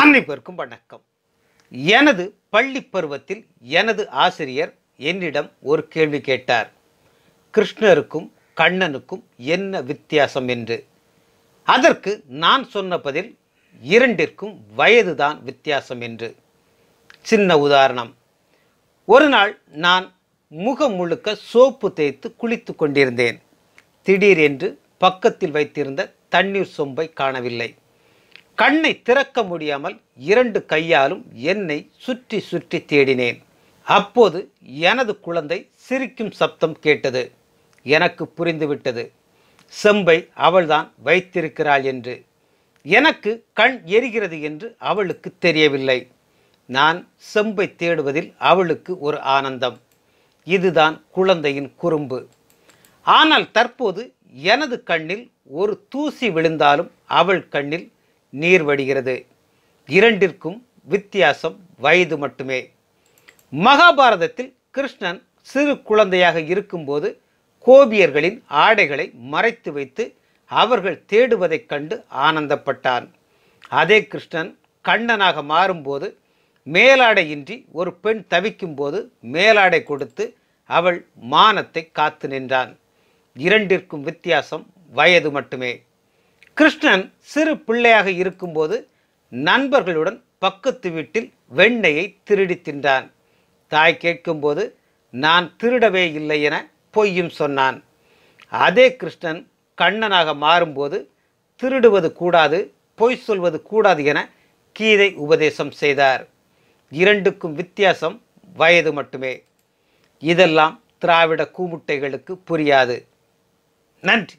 அனைவருக்கும் வணக்கம். எனது பள்ளி பருவத்தில் எனது ஆசிரியர் என்னிடம் ஒரு கேள்வி கேட்டார். கிருஷ்ணருக்கும் கண்ணனுக்கும் என்ன வித்தியாசம் என்று? அதற்கு நான் சொன்ன பதில் இரண்டிற்கும் வயதுதான் வித்தியாசம் என்று. சின்ன உதாரணம். ஒரு நாள் நான் முகம் முழுக்க சோப்பு தேய்த்து குளித்து கொண்டிருந்தேன். திடீரென்று பக்கத்தில் வைத்திருந்த தண்ணீர் சொம்பை காணவில்லை. கண்ணை திறக்க முடியாமல் இரண்டு கையாலும் என்னை சுற்றி சுற்றி தேடினேன். அப்போது எனது குழந்தை சிரிக்கும் சப்தம் கேட்டது. எனக்கு புரிந்துவிட்டது. செம்பை அவள்தான் வைத்திருக்கிறாள் என்று. எனக்கு கண் எரிகிறது என்று அவளுக்கு தெரியவில்லை. நான் செம்பை தேடுவதில் அவளுக்கு ஒரு ஆனந்தம். இதுதான் குழந்தையின் குறும்பு. ஆனால் தற்போது எனது கண்ணில் ஒரு தூசி விழுந்தாலும் அவள் கண்ணில் நீர் வடிகிறது. இரண்டிற்கும் வித்தியாசம் வயது மட்டுமே. மகாபாரதத்தில் கிருஷ்ணன் சிறு குழந்தையாக இருக்கும்போது கோபியர்களின் ஆடைகளை மறைத்து வைத்து அவர்கள் தேடுவதைக் கண்டு ஆனந்தப்பட்டான். அதே கிருஷ்ணன் கண்ணனாக மாறும்போது மேலாடையின்றி ஒரு பெண் தவிக்கும்போது மேலாடை கொடுத்து அவள் மானத்தை காத்து நின்றான். இரண்டிற்கும் வித்தியாசம் வயது மட்டுமே. கிருஷ்ணன் சிறு பிள்ளையாக இருக்கும்போது நண்பர்களுடன் பக்கத்து வீட்டில் வெண்ணெயை திருடி தின்றான். தாய் கேட்கும்போது நான் திருடவே இல்லை என பொய்யும் சொன்னான். அதே கிருஷ்ணன் கண்ணனாக மாறும்போது திருடுவது கூடாது பொய் சொல்வது கூடாது என கீதை உபதேசம் செய்தார். இரண்டுக்கும் வித்தியாசம் வயது மட்டுமே. இதெல்லாம் திராவிட கூமுட்டைகளுக்கு புரியாது. நன்றி.